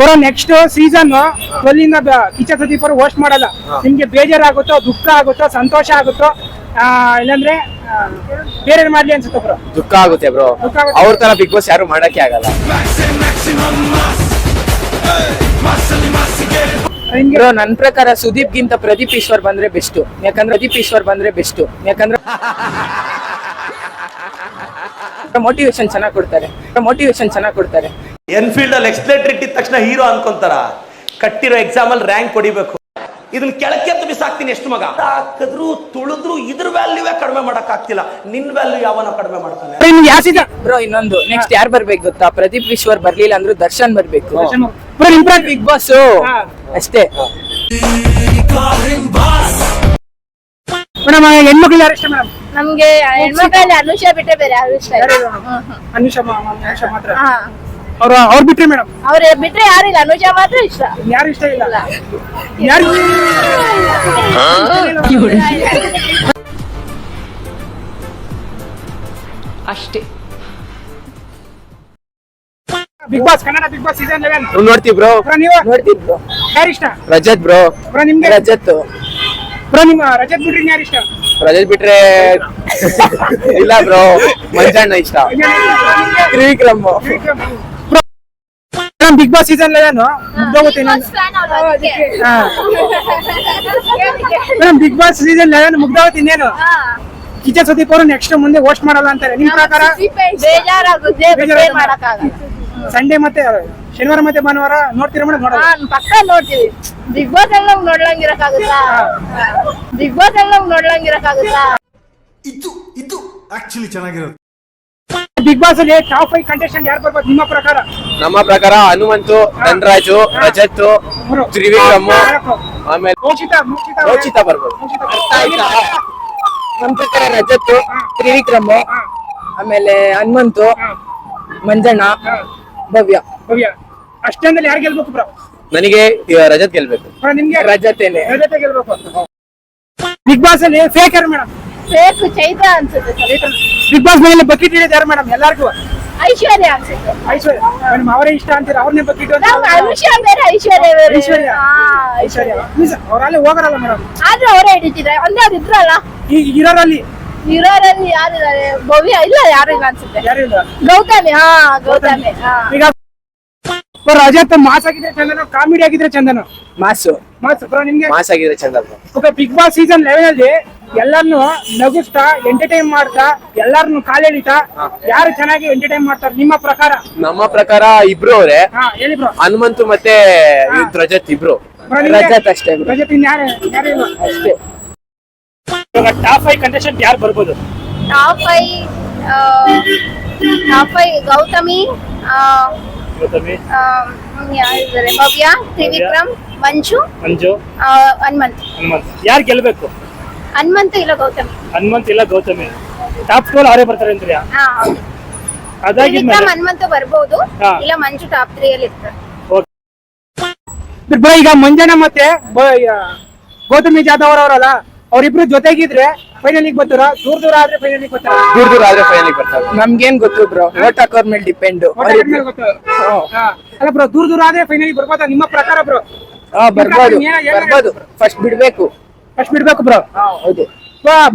ಬರೋ next season ಕೊಲ್ಲಿನ ಕಿಚ್ಚ ಸುದೀಪ್ ಅವರು ಹೋಸ್ಟ್ ಮಾಡಲ್ಲ. ನಿಮ್ಗೆ ಬೇಜಾರಾಗುತ್ತೋ ದುಃಖ ಆಗುತ್ತೋ ಸಂತೋಷ ಆಗುತ್ತೋ ಇಲ್ಲಾಂದ್ರೆ ಬೇರೆ ಮಾಡ್ಲಿ ಅನ್ಸುತ್ತೆ ಬ್ರೋ. ದುಃಖ ಆಗುತ್ತೆ ಬ್ರೋ. ಅವ್ರ ತರ ಬಿಗ್ ಬಾಸ್ ಯಾರು ಮಾಡಕ್ಕೆ ಆಗಲ್ಲ. ಬ್ರೋ ನನ್ ಪ್ರಕಾರ ಸುದೀಪ್ ಗಿಂತ ಪ್ರದೀಪ್ ಈಶ್ವರ್ ಬಂದ್ರೆ ಬೆಸ್ಟ್ ಯಾಕಂದ್ರೆ ಪ್ರದೀಪ್ ಈಶ್ವರ್ ಬಂದ್ರೆ ಬೆಸ್ಟ್ ಯಾಕಂದ್ರೆ ಮೋಟಿವೇಶನ್ ಚೆನ್ನಾಗಿ ಕೊಡ್ತಾರೆ. ಮೋಟಿವೇಶನ್ ಚೆನ್ನಾಗಿ ಕೊಡ್ತಾರೆ. ಎನ್ಫೀಲ್ಡ್ ಅಲ್ಲಿ ಎಕ್ಸ್ಲೇಟರ್ ಇಟ್ಟಿದ ತಕ್ಷಣ ಹೀರೋ ಅನ್ಕೊಂತಾರ. ಕಟ್ಟಿರೋ ಎಕ್ಸಾಮ್ ಅಲ್ಲಿ ರ್ಯಾಂಕ್ ಹೊಡಿಬೇಕು. ಇದನ್ನ ಕೆಳಕ್ಕೆ ಅಂತ ಬಿಸಾಕ್ತೀನಿ ಎಷ್ಟು ಮಗ? ಹಾಕಿದ್ರು ತುಳಿದ್ರು ಇದ್ರ ವ್ಯಾಲ್ಯೂವೇ ಕಡಿಮೆ ಮಾಡಕ್ ಆಗ್ತಿಲ್ಲ. ನಿನ್ ವ್ಯಾಲ್ಯೂ ಯಾವನ ಕಡಿಮೆ ಮಾಡ್ತಾನೆ. ಬ್ರೋ ಇನ್ನೊಂದು. ನೆಕ್ಸ್ಟ್ ಯಾರು ಬರ್ಬೇಕು ಗೊತ್ತಾ? ಪ್ರದೀಪ್ ಈಶ್ವರ್ ಬರ್ಲಿಲ್ಲ ಅಂದ್ರೆ ದರ್ಶನ್ ಬರ್ಬೇಕು. Big boss. ಅಷ್ಟೇ. ಮೇಡಮ್ ಹೆಣ್ಮಕ್ಳು ಯಾರು ಇಷ್ಟ ಮೇಡಮ್? ನಮ್ಗೆ ಹೆಣ್ಮಕ್ಳಲ್ಲಿ ಅನುಷಾ ಬಿಟ್ಟೆ ಬೇರೆ ಯಾರು ಇಷ್ಟ ಅನುಷ ಮಾತ್ರ? ಹಾ. ಅವ್ರ ಅವ್ರು ಬಿಟ್ರಿ ಮೇಡಮ್? ಅವ್ರ ಬಿಟ್ರೆ ಯಾರಿಲ್ಲ ಅನುಜ ಮಾತ್ರ ಇಷ್ಟ. ಯಾರು ಇಷ್ಟ ಇಲ್ಲ? ಯಾರು ಅಷ್ಟೇ. Bigg Boss Kannada Bigg Boss season eleven ನೀವು ನೋಡ್ತೀವಿ ಬ್ರೋ. ಬ್ರೋ ನೀವು? ನೋಡ್ತೀವಿ ಬ್ರೋ. ಯಾರು ಇಷ್ಟ? ರಜತ್ ಬ್ರೋ. ಬ್ರೋ ನಿಮ್ಗೆ? ರಜತ್. ಬ್ರೋ ನಿಮ್ಮ ರಜತ್ ಬಿಟ್ರಿ ಯಾರು ಇಷ್ಟ? ರಜತ್ ಬಿಟ್ರೆ ಇಲ್ಲ ಬ್ರೋ. ಮಂಜಣ್ಣ ಇಷ್ಟ. Trivikram. Madam Bigg Boss season eleven ಮುಗ್ದೋಗುತ್ತೆ madam Bigg Boss season eleven ಮುಗ್ದೋಗುತ್ತೆ ಇನ್ನೇನು. ಕಿಚನ್ ಸುದೀಪ್ ಅವರು ನೆಕ್ಸ್ಟ್ ಮುಂದೆ ಹೋಸ್ಟ್ ಮಾಡಲ್ಲ ಅಂತಾರೆ. ನಿಮ್ ಪ್ರಕಾರ? ಬೇಜಾರಾಗುತ್ತೆ ಮಾಡಕ್ಕಾಗಲ್ಲ. ಸಂಡೇ ಮತ್ತೆ ಶನಿವಾರ ಮತ್ತೆ ಭಾನುವಾರ ನೋಡ್ತೀರಾ ಮೇಡಮ್? ನೋಡಲ್ಲ. ಹಾ ಪಕ್ಕ ನೋಡ್ತೀವಿ ಬಿಗ್ ಬಾಸ್ ಎಲ್ಲ ನಮ್ಗೆ ನೋಡ್ಲಂಗಿರಕ್ಕಾಗುತ್ತಾ? ಬಿಗ್ ಬಾಸ್ ಎಲ್ಲ ನಮ್ಗೆ ನೋಡ್ಲಂಗಿರಕ್ಕಾಗುತ್ತಾ? ಇದು ಇದು ಆಕ್ಚುಲಿ ಚೆನ್ನಾಗಿರೋದು ಬಿಗ್ ಬಾಸ್ ಅಲ್ಲಿ ಟಾಪ್ ಫೈವ್ ಕಂಟೆಸ್ಟೆಂಟ್ ಯಾರು ಬರ್ಬೋದು? ನಿಮ್ಮ ಪ್ರಕಾರ? ನಮ್ಮ ಪ್ರಕಾರ ಹನುಮಂತು ಧನರಾಜು ರಜತ್ ತ್ರಿವಿಕ್ರಮ ತ್ರಿವಿಕ್ರಮ್ ಆಮೇಲೆ ಮೋಕ್ಷಿತ ಮೋಕ್ಷಿತ ರೋಚಿತ ಬರ್ಬೋದು. ನಮ್ಮ ಪ್ರಕಾರ ರಜತ್ ತ್ರಿವಿಕ್ರಮ್ ಆಮೇಲೆ ಹನುಮಂತು ಮಂಜಣ್ಣ ಭವ್ಯ. ಭವ್ಯ. ಅಷ್ಟೊಂದಲ್ಲಿ ಯಾರು ಗೆಲ್ಬೇಕು ಬ್ರೋ? ನನಗೆ ರಜತ್ ಗೆಲ್ಬೇಕು. ನಿಮ್ಗೆ? ರಜತೇನೆ ರಜತೆ ಗೆಲ್ಬೇಕು. ಬಿಗ್ ಬಾಸ್ ಅಲ್ಲಿ ಫೇಕ್ ಯಾರು ಮೇಡಮ್? ಬೇಕು ಚೈತ್ರ ಅನ್ಸುತ್ತೆ. ಬಿಗ್ ಬಾಸ್ ಮನೆಯಲ್ಲಿ ಬಕೆಟ್ ಹಿಡಿದ ಯಾರು ಮೇಡಮ್ ಎಲ್ಲರಿಗೂ? ಐಶ್ವರ್ಯ ಅನ್ಸುತ್ತೆ. ಐಶ್ವರ್ಯ. ಮೇಡಮ್ ಅವರೇ ಇಷ್ಟ ಅಂತೀರ? ಅವ್ರನ್ನೇ ಬಕೆಟ್ ಅನುಷ ಬೇರೆ ಐಶ್ವರ್ಯ ಬೇರೆ. ಐಶ್ವರ್ಯ. ಹಾ, ಐಶ್ವರ್ಯ. ಐಶ್ವರ್ಯ. ಅವರಲ್ಲಿ ಹೋಗರಲ್ಲ ಮೇಡಮ್ ಆದ್ರೆ ಅವರೇ ಹಿಡಿತಿದ್ರೆ ಅಂದ್ರೆ ಅವ್ರು ಇದ್ರಲ್ಲ? ಈಗ ಇರೋರಲ್ಲಿ? ಇರೋರಲ್ಲಿ ಯಾರಿದ್ದಾರೆ? ಭವ್ಯ ಇಲ್ಲ ಯಾರು ಇಲ್ಲ ಅನ್ಸುತ್ತೆ. ಯಾರು ಇಲ್ಲ ಗೌತಮಿ ಹಾ ಗೌತಮಿ ಹಾ. ಈಗ ಬ್ರೋ, ರಜತ್ ಮಾಸ್ ಆಗಿದ್ರೆ ಚಂದನ ಕಾಮಿಡಿ ಆಗಿದ್ರೆ ಚಂದನ? ಮಾಸು. ಮಾಸ್ ಬ್ರೋ ನಿಮ್ಗೆ? ಮಾಸ್ ಆಗಿದ್ರೆ ಚಂದ bro. Okay Bigg Boss season eleven ಅಲ್ಲಿ ಎಲ್ಲರನ್ನು ನಗಿಸ್ತಾ ಎಂಟರ್ಟೈನ್ ಮಾಡ್ತಾ ಎಲ್ಲರನ್ನು ಕಾಲೆಳಿತಾ ಯಾರು ಚೆನ್ನಾಗಿ ಎಂಟರ್ಟೈನ್ ಮಾಡ್ತಾರೆ? ನಿಮ್ಮ ಪ್ರಕಾರ? ನಮ್ಮ ಪ್ರಕಾರ ಇಬ್ರು ಅವ್ರೆ. ಹಾ ಹೇಳಿ ಬ್ರೋ. ಹನುಮಂತು ಮತ್ತೆ ಇದ್ ರಜತ್ ಇಬ್ರು. ಬ್ರೋ, ನಿಮ್ಗೆ? ರಜತ್ ಅಷ್ಟೇ ಬ್ರೋ. ರಜತ್ ಇನ್ಯಾರು ಯಾರು ಇಲ್ಲ? ಅಷ್ಟೇ. ಟಾಪ್ ಫೈವ್ ಕಂಟೆಸ್ಟೆಂಟ್ ಯಾರು ಬರ್ಬೋದು? Top five top five Gautami ಯಾರಿದ್ದಾರೆ? ಭವ್ಯ ತ್ರಿವಿಕ್ರಮ್ ಮಂಜು ಮಂಜು. ಆ, ಹನುಮಂತ್. ಹನುಮಂತ್. ಯಾರು ಗೆಲ್ಬೇಕು? ಹನುಮಂತ ಇಲ್ಲ ಗೌತಮಿ. ಹನುಮಂತ್ ಇಲ್ಲ ಗೌತಮಿ. ಟಾಪ್ ಟೋಲ್ ಅವರೇ ಬರ್ತಾರೆ ಅಂತೀರಾ ಹಾ ಹೌದು. ತ್ರಿವಿಕ್ರಮ್ ಅದಾಗಿದ್ಮೇಲೆ ಹನುಮಂತ ಬರ್ಬೋದು. ಹಾ. ಇಲ್ಲ ಮಂಜು ಟಾಪ್ ತ್ರೀ ಅಲ್ಲಿ ಇರ್ತಾರೆ. ಈಗ ಮುಂಜಾನೆ ಮತ್ತೆ ಬ- ಯ- ಗೌತಮಿ ಜಾಧವ್ ಅವರವರಲ್ಲ ಅವರಿಬ್ರು ಜೊತೆಗಿದ್ರೆ ಫೈನಲಿಗೆ ಬರ್ತಾರ? ದೂರ ದೂರ ಆದ್ರೆ ಫೈನಲಿಗೆ ಬರ್ತಾರ? ದೂರ ದೂರ ಆದ್ರೆ ಫೈನಲ್ ಬರ್ತಾರೆ. ನಮ್ಗೇನ್ ಗೊತ್ತು ಬ್ರೋ ಓಟ್ ಹಾಕೋರ್ ಮೇಲೆ ಡಿಪೆಂಡ್ ಅಲ್ಲ ಬ್ರೋ ದೂರ ದೂರ ಆದ್ರೆ ಫೈನಲಿಗೆ ಬರ್ಬೋದಾ? ನಿಮ್ಮ ಪ್ರಕಾರ ಬ್ರೋ ಬರ್ಬೋದು. ಬರ್ಬೋದು. ಫಸ್ಟ್ ಬಿಡ್ಬೇಕು. ಫಸ್ಟ್ ಬಿಡ್ಬೇಕು ಬ್ರೋ ಹೌದು.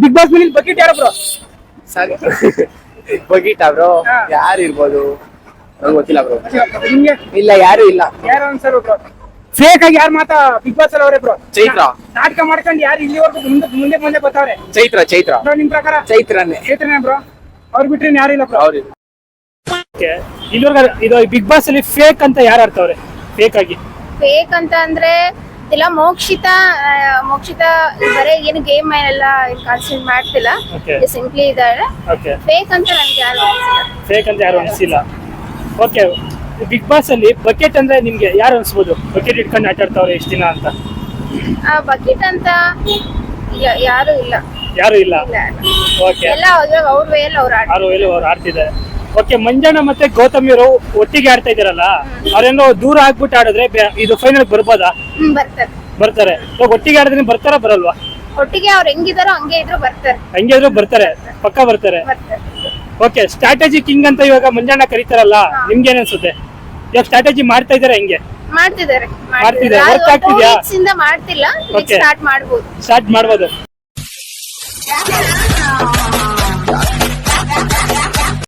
ಬಿಗ್ ಬಾಸ್ ಮೇಲೆ ಬಕೆಟ್ ಯಾರು ಬ್ರೋ ಸಾಕು ಬಗೀಟ ಬ್ರೋ ಹಾ. ಯಾರು ಇರ್ಬೋದು ನಂಗೆ ಗೊತ್ತಿಲ್ಲ ಬ್ರೋ ನಿಮ್ಗೆ? ಇಲ್ಲ ಯಾರು ಇಲ್ಲ. ಯಾರು ಅನ್ಸರು ಬ್ರೋ ಫೇಕ್ ಆಗಿ ಯಾರು ಮಾತಾ ಬಿಗ್ ಬಾಸ್ ಅಲ್ಲಿ ಅವರೇ ಬ್ರೋ ಚೈತ್ರ. ನಾಟಕ ಮಾಡ್ಕೊಂಡು ಯಾರು ಇಲ್ಲಿವರೆಗೂ ಮುಂದೆ ಮುಂದೆ ಮುಂದೆ ಬರ್ತಾವ್ರೆ? ಚೈತ್ರ ಚೈತ್ರ. ಬ್ರೋ ನಿಮ್ ಪ್ರಕಾರ? ಚೈತ್ರನೇ. ಚೈತ್ರನೇ ಬ್ರೋ? ಅವ್ರು ಬಿಟ್ರೆ ಯಾರು ಇಲ್ಲ ಬ್ರೋ? ಅವ್ರು ಇಲ್ಲಿವರೆಗೂ ಇದು ಬಿಗ್ ಬಾಸ್ ಅಲ್ಲಿ ಫೇಕ್ ಅಂತ ಯಾರು ಆಡ್ತಾವ್ರೆ? ಫೇಕ್ ಆಗಿ. ಫೇಕ್ ಅಂತ ಅಂದ್ರೆ ಇಲ್ಲ ಮೋಕ್ಷಿತ ಮೋಕ್ಷಿತ ಬರೇ ಏನು ಗೇಮ್ ಎಲ್ಲ ಕಾನ್ಸೆಂಟ್ ಮಾಡ್ತಿಲ್ಲ. ಸಿಂಪ್ಲಿ ಇದ್ದಾರೆ ಓಕೆ ಫೇಕ್ ಅಂತ ನನ್ಗೆ ಯಾರು ಅನ್ಸಿಲ್ಲ. ಫೇಕ್ ಅಂತ ಯಾರು ಅನ್ಸಿಲ್ಲ. ಓಕೆ ಬಿಗ್ ಬಾಸ್ ಅಲ್ಲಿ ಬಕೆಟ್ ಅಂದ್ರೆ ನಿಮ್ಗೆ ಯಾರು ಅನ್ಸ್ಬೋದು? ಬಕೆಟ್ ಇಟ್ಕೊಂಡು ಆಟ ಆಡ್ತಾವ್ರೆ ಎಷ್ಟು ದಿನ ಅಂತ? ಆ ಬಕೆಟ್ ಅಂತ ಯಾರು ಇಲ್ಲ. ಯಾರು ಇಲ್ಲ? ಇಲ್ಲ ಓಕೆ ಎಲ್ಲ ಅವ್ರ ಅವ್ರ ವೇಯಲ್ಲಿ ಅವ್ರು ಆಡ್ತಿದ್ದಾರೆ. ಓಕೆ ಮಂಜಣ್ಣ ಮತ್ತೆ ಗೌತಮಿ ಅವರು ಒಟ್ಟಿಗೆ ಆಡ್ತಾ ಇದಾರಲ್ಲ ಅವ್ರೇನೋ ದೂರ ಆಗ್ಬಿಟ್ಟು ಆಡಿದ್ರೆ ಬೆ- ಇದು ಫೈನಲ್ ಬರ್ಬೋದಾ? ಹ್ಮ್ ಬರ್ತಾರೆ. ಬರ್ತಾರೆ. ಇವಾಗ ಒಟ್ಟಿಗೆ ಆಡಿದ್ರೆ ಬರ್ತಾರಾ ಬರಲ್ವಾ? ಒಟ್ಟಿಗೆ ಅವ್ರು ಹೆಂಗಿದಾರೋ ಹಂಗೆ ಇದ್ರು ಬರ್ತಾರೆ. ಹಂಗಿದ್ರು ಬರ್ತಾರೆ. ಪಕ್ಕ ಬರ್ತಾರೆ. ಬರ್ತಾರೆ. ಓಕೆ ಸ್ಟ್ರಾಟಜಿ ಕಿಂಗ್ ಅಂತ ಇವಾಗ ಮಂಜಣ್ಣ ಕರೀತಾರಲ್ಲ? ನಿಮ್ಗೆ ಅನ್ಸುತ್ತೆ? ಇವಾಗ ಸ್ಟ್ರಾಟಜಿ ಮಾಡ್ತಾ ಇದಾರೆ ಹೆಂಗೆ ಮಾಡ್ತಿದ್ದಾರೆ ಮಾಡ್ತಿದ್ದಾರೆ. Work ಆಗ್ತಿದ್ಯಾ? ಇಂದ ಮಾಡ್ತಿಲ್ಲ Okay. ಸ್ಟಾರ್ಟ್ ಮಾಡ್ಬೋದು ಸ್ಟಾರ್ಟ್ ಮಾಡ್ಬೋದು